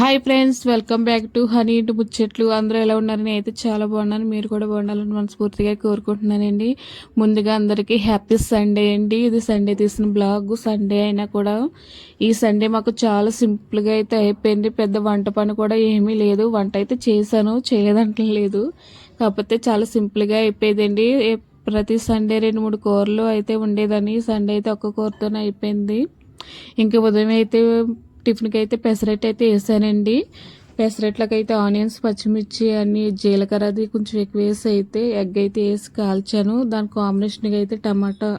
Hi friends welcome back to Honey ఇంటి ముచ్చట్లు అందరూ ఎలా ఉన్నారు? నేను అయితే చాలా బాగున్నాను. మీరు కూడా బాగుండాలని మనస్ఫూర్తిగా కోరుకుంటున్నానండి. ముందుగా అందరికీ హ్యాపీ సండే అండి. ఇది సండే తీసిన బ్లాగ్ సండే అయినా కూడా ఈ సండే మాకు చాలా సింపుల్గా అయితే అయిపోయింది. పెద్ద వంట పని కూడా ఏమీ లేదు. వంట అయితే చేశాను. చేయలేదంటలేదు కాకపోతే చాలా సింపుల్గా అయిపోయిందండి. ప్రతి సండే రెండు మూడు కూరలు అయితే ఉండేదని సండే అయితే ఒక్క కూరతోనే అయిపోయింది. ఇంకా ఉదయం అయితే టిఫిన్కి అయితే పెసరట్టు అయితే వేసానండి. పెసరెట్లకు అయితే ఆనియన్స్ పచ్చిమిర్చి అన్ని జీలకర్ర అది కొంచెం ఎక్కువ వేసి అయితే ఎగ్ అయితే వేసి కాల్చాను. దాని కాంబినేషన్గా అయితే టమాటా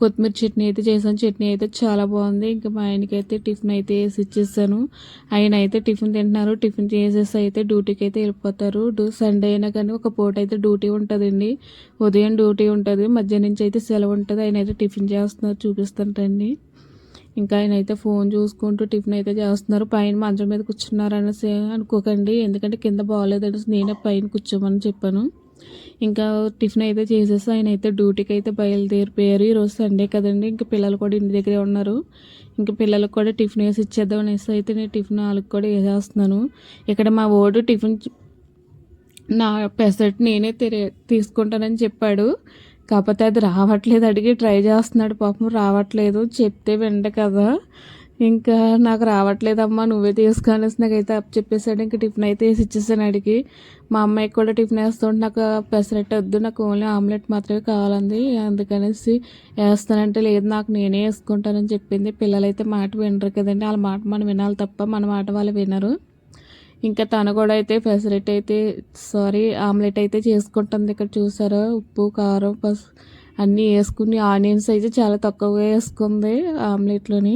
కొత్తిమీర చట్నీ అయితే చేశాను. చట్నీ అయితే చాలా బాగుంది. ఇంకా మా ఆయనకి అయితే టిఫిన్ అయితే వేసి ఇచ్చేసాను. ఆయన అయితే టిఫిన్ తింటున్నారు. టిఫిన్ చేసేసి అయితే డ్యూటీకి అయితే వెళ్ళిపోతారు. సండే అయినా కానీ ఒక పూట అయితే డ్యూటీ ఉంటుందండి. ఉదయం డ్యూటీ ఉంటుంది. మధ్యాహ్నం నుంచి అయితే సెలవు ఉంటుంది. ఆయన అయితే టిఫిన్ చేస్తున్నారు. చూపిస్తాంటండి ఇంకా ఆయన అయితే ఫోన్ చూసుకుంటూ టిఫిన్ అయితే చేస్తున్నారు. పైన మంచం మీద కూర్చున్నారు అనేసి అనుకోకండి. ఎందుకంటే కింద బాగాలేదని నేనే పైన కూర్చోమని చెప్పాను. ఇంకా టిఫిన్ అయితే చేసేసి ఆయన అయితే డ్యూటీకి అయితే బయలుదేరిపోయారు. ఈరోజు సండే కదండి. ఇంకా పిల్లలు కూడా ఇంటి దగ్గరే ఉన్నారు. ఇంకా పిల్లలకు కూడా టిఫిన్ వేసి ఇచ్చేద్దాం అనేసి అయితే నేను టిఫిన్ వాళ్ళకి కూడా వేసేస్తున్నాను. ఇక్కడ మా ఓడు టిఫిన్ నా పెసట్ నేనే తీసుకుంటానని చెప్పాడు. కాకపోతే అది రావట్లేదు. అడిగి ట్రై చేస్తున్నాడు పాపం. రావట్లేదు. చెప్తే వెంట కదా. ఇంకా నాకు రావట్లేదమ్మా. నువ్వే తీసుకొనేసి నాకైతే అప్ చెప్పేసాడు ఇంకా టిఫిన్ అయితే వేసి ఇచ్చేసాను అడిగి. మా అమ్మాయికి కూడా టిఫిన్ వేస్తుంటే నాకు పెసరట్టు వద్దు. నాకు ఓన్లీ ఆమ్లెట్ మాత్రమే కావాలంది. అందుకనేసి వేస్తానంటే లేదు. నాకు నేనే వేసుకుంటానని చెప్పింది. పిల్లలైతే మాట వినరు కదండి. వాళ్ళ మాట మనం వినాలి తప్ప మన మాట వాళ్ళు వినరు. ఇంకా తను కూడా అయితే ఫెసిలిట్ అయితే సారీ ఆమ్లెట్ అయితే చేసుకుంటుంది ఇక్కడ చూసారా? ఉప్పు కారం పసు అన్నీ వేసుకుని ఆనియన్స్ అయితే చాలా తక్కువగా వేసుకుంది ఆమ్లెట్లోని.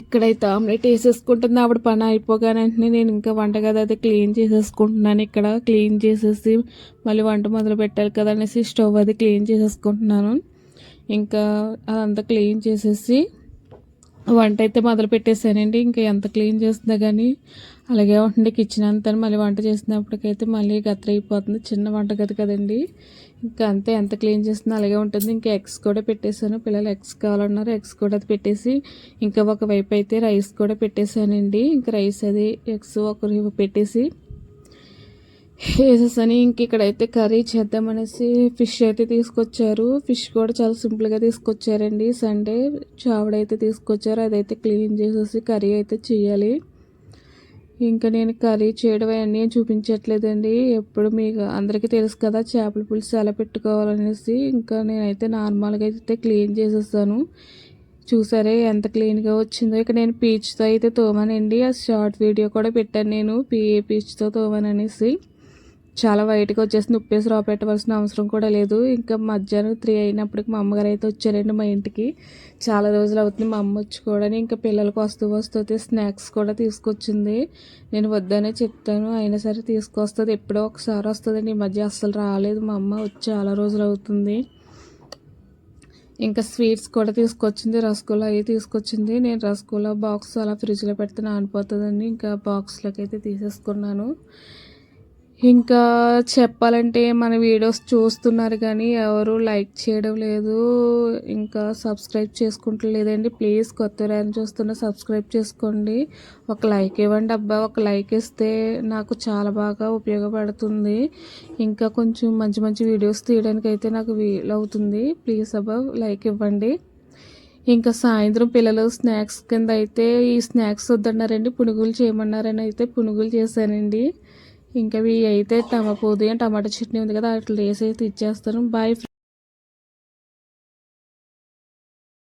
ఇక్కడైతే ఆమ్లెట్ వేసేసుకుంటుంది. ఆవిడ పని అయిపోగానే నేను ఇంకా వంటగది అయితే క్లీన్ చేసేసుకుంటున్నాను. ఇక్కడ క్లీన్ చేసేసి మళ్ళీ వంట మొదలు పెట్టాలి కదా అనేసి స్టవ్ అది క్లీన్ చేసేసుకుంటున్నాను. ఇంకా అదంతా క్లీన్ చేసేసి వంట అయితే మొదలు పెట్టేశానండి. ఇంకా ఎంత క్లీన్ చేస్తున్నా కానీ అలాగే ఉంటుంది కిచెన్ అంతా మళ్ళీ వంట చేసినప్పటికైతే మళ్ళీ గత్ర అయిపోతుంది చిన్న వంట గది కదండి. ఇంకా అంతే ఎంత క్లీన్ చేస్తున్నా అలాగే ఉంటుంది. ఇంకా ఎగ్స్ కూడా పెట్టేశాను. పిల్లలు ఎగ్స్ కావాలన్నారు ఎగ్స్ కూడా పెట్టేసి ఇంకా ఒకవైపు అయితే రైస్ కూడా పెట్టేశానండి. ఇంకా రైస్ అది ఎగ్స్ ఒకరు పెట్టేసి వేసేసని ఇంక ఇక్కడైతే కర్రీ చేద్దామనేసి ఫిష్ అయితే తీసుకొచ్చారు. ఫిష్ కూడా చాలా సింపుల్గా తీసుకొచ్చారండి. సండే చావడైతే తీసుకొచ్చారు. అదైతే క్లీన్ చేసేసి కర్రీ అయితే చేయాలి. ఇంకా నేను కర్రీ చేయడం అవన్నీ చూపించట్లేదండి. ఎప్పుడు మీకు అందరికీ తెలుసు కదా చేపల పులుసు ఎలా పెట్టుకోవాలనేసి. ఇంకా నేనైతే నార్మల్గా అయితే క్లీన్ చేసేస్తాను చూసారే ఎంత క్లీన్గా వచ్చిందో. ఇక నేను పీచ్తో అయితే తోమానండి. ఆ షార్ట్ వీడియో కూడా పెట్టాను నేను. పీ పీచ్తో తోమాననేసి. చాలా వైట్గా వచ్చేసింది. ఉప్పేసి రా పెట్టవలసిన అవసరం కూడా లేదు. ఇంకా మధ్యాహ్నం త్రీ అయినప్పటికి మా అమ్మగారు అయితే వచ్చారండి మా ఇంటికి. చాలా రోజులు అవుతుంది మా అమ్మ వచ్చి కూడా. ఇంకా పిల్లలకు వస్తూ వస్తూ స్నాక్స్ కూడా తీసుకొచ్చింది. నేను వద్దనే చెప్తాను. అయినా సరే తీసుకొస్తుంది. ఎప్పుడో ఒకసారి వస్తుందండి. ఈ మధ్య అస్సలు రాలేదు. మా అమ్మ వచ్చి చాలా రోజులు అవుతుంది. ఇంకా స్వీట్స్ కూడా తీసుకొచ్చింది. రసగుల్లా అవి తీసుకొచ్చింది. నేను రసగుల్లా బాక్స్ అలా ఫ్రిడ్జ్లో పెడితే నానిపోతుందని ఇంకా బాక్స్లోకి అయితే తీసేసుకున్నాను. ఇంకా చెప్పాలంటే మన వీడియోస్ చూస్తున్నారు కానీ ఎవరు లైక్ చేయడం లేదు. ఇంకా సబ్స్క్రైబ్ చేసుకుంటలేదండి ప్లీజ్ కొత్త రాని చూస్తున్న సబ్స్క్రైబ్ చేసుకోండి. ఒక లైక్ ఇవ్వండి అబ్బా. ఒక లైక్ ఇస్తే నాకు చాలా బాగా ఉపయోగపడుతుంది. ఇంకా కొంచెం మంచి మంచి వీడియోస్ తీయడానికి అయితే నాకు వీలవుతుంది. ప్లీజ్ అబ్బా. లైక్ ఇవ్వండి. ఇంకా సాయంత్రం పిల్లలు స్నాక్స్ కింద అయితే ఈ స్నాక్స్ వద్దన్నారండి. పునుగులు చేయమన్నారని అయితే పునుగులు చేశానండి. ఇంకా ఇవి అయితే టమా పుదీనా టమాటా చట్నీ ఉంది కదా అట్లా వేసి అయితే ఇచ్చేస్తాను బాయ్